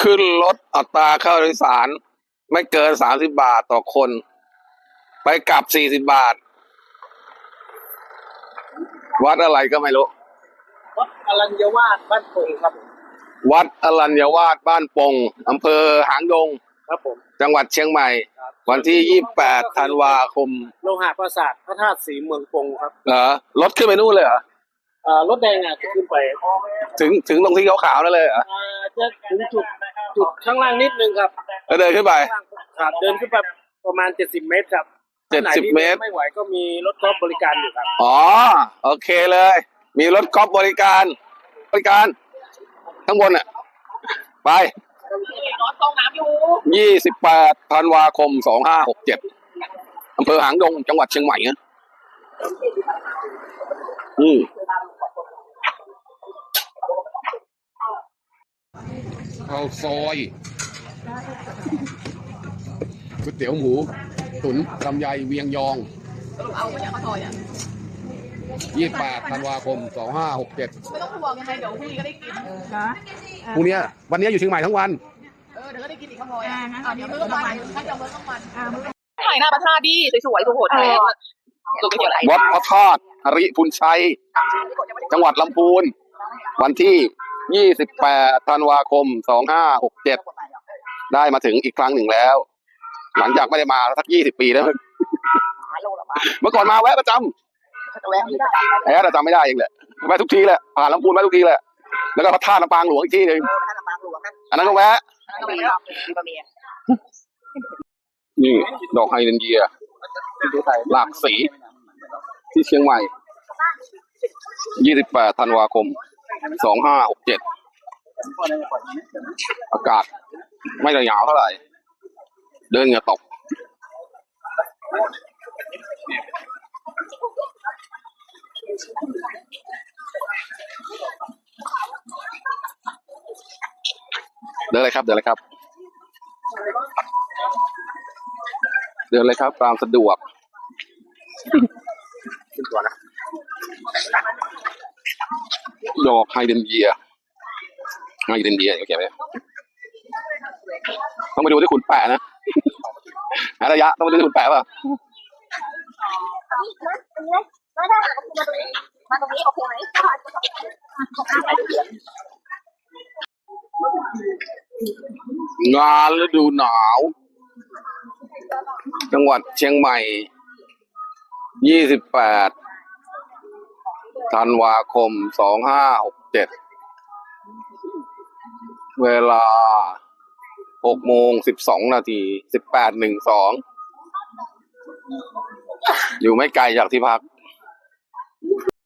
ขึ้นรถอัตราค่าโดยสาร ไม่เกินสามสิบาทต่อคน ไปกลับสี่สิบาท วัดอะไรก็ไม่รู้ วัดอรัญญวาสบ้านโป่งครับ วัดอรัญญวาสบ้านปงอำเภอหางดงครับผมจังหวัดเชียงใหม่ครับวันที่ยี่แปดธันวาคม โลหะประสาทพระธาตุสีเมืองปงครับ เหรอรถขึ้นไปนู่นเลยเหรอ อ่ารถแดงอะจะขึ้นไปถึงถึงตรงที่ขาวๆนั่นเลยเหรออ่าจะถึงจุดจุดข้างล่างนิดนึงครับแล้วเดินขึ้นไป ข้างล่างครับเดินขึ้นไปประมาณ70เมตรครับเจ็ดสิบไหนที่เมตร ไม่ไหวก็มีรถกอล์ฟบริการอยู่ครับอ๋อ โอเคเลย มีรถกอล์ฟบริการ บริการข้างบนอะ ไปรถตรงน้ำอยู่ยี่สิบแปดธันวาคมสองห้าหกเจ็ดอำเภอหางดงจังหวัดเชียงใหม่นะอืม ข้าวซอยก๋วยเตี๋ยวหมูตุ๋นลำไยเวียงยองสรุปเอาไม่อยากข้าวซอยอะยี่แปดธันวาคมสองห้าหกเจ็ดไม่ต้องห่วงยังไงเดี๋ยวพรุ่งนี้ก็ได้กินพรุ่งนี้วันนี้อยู่เชียงใหม่ทั้งวัน เออเดี๋ยวก็ได้กินอีกข้าวซอยอะอะเดี๋ยวมื้อกลางวันถ้าจะมื้อกลางวันถ่ายหน้าประทาดีสวยๆสุโขทัยตัวก๋วยเตี๋ยวไหลวัดพระธาตุอริพุนชัย จังหวัดลำพูน วันที่ 28ธันวาคม 2567 ได้มาถึงอีกครั้งหนึ่งแล้ว หลังจากไม่ได้มาสัก 20 ปีแล้วเมื่อก่อนมาแวะประจำแอบแต่จำไม่ได้เองแหละแวะทุกทีแหละผ่านลำพูนแวะทุกทีแหละแล้วก็พระธาตุลำปางหลวงอีกที่หนึ่งอันนั้นก็แวะนี่ดอกไฮเดรนเยียหลากสีที่เชียงใหม่ 28 ธันวาคม 2567อากาศไม่ได้หนาวเท่าไหร่ เดินเหงื่อตก เดินเลยครับ เดินเลยครับ เดินเลยครับ ตามสะดวกขึ้นตัวนะ ดอกไฮเดนเยียไฮเดนเยียโอเคไหมต้องไปดูที่ขุนแปะนะหาระยะต้องไปดูที่ขุนแปะป่ะมาตรงนี้โอเคไหมงานฤดูหนาว จังหวัดเชียงใหม่28 ธันวาคม2567เวลา6โมง12นาที18.12อยู่ไม่ไกลจากที่พัก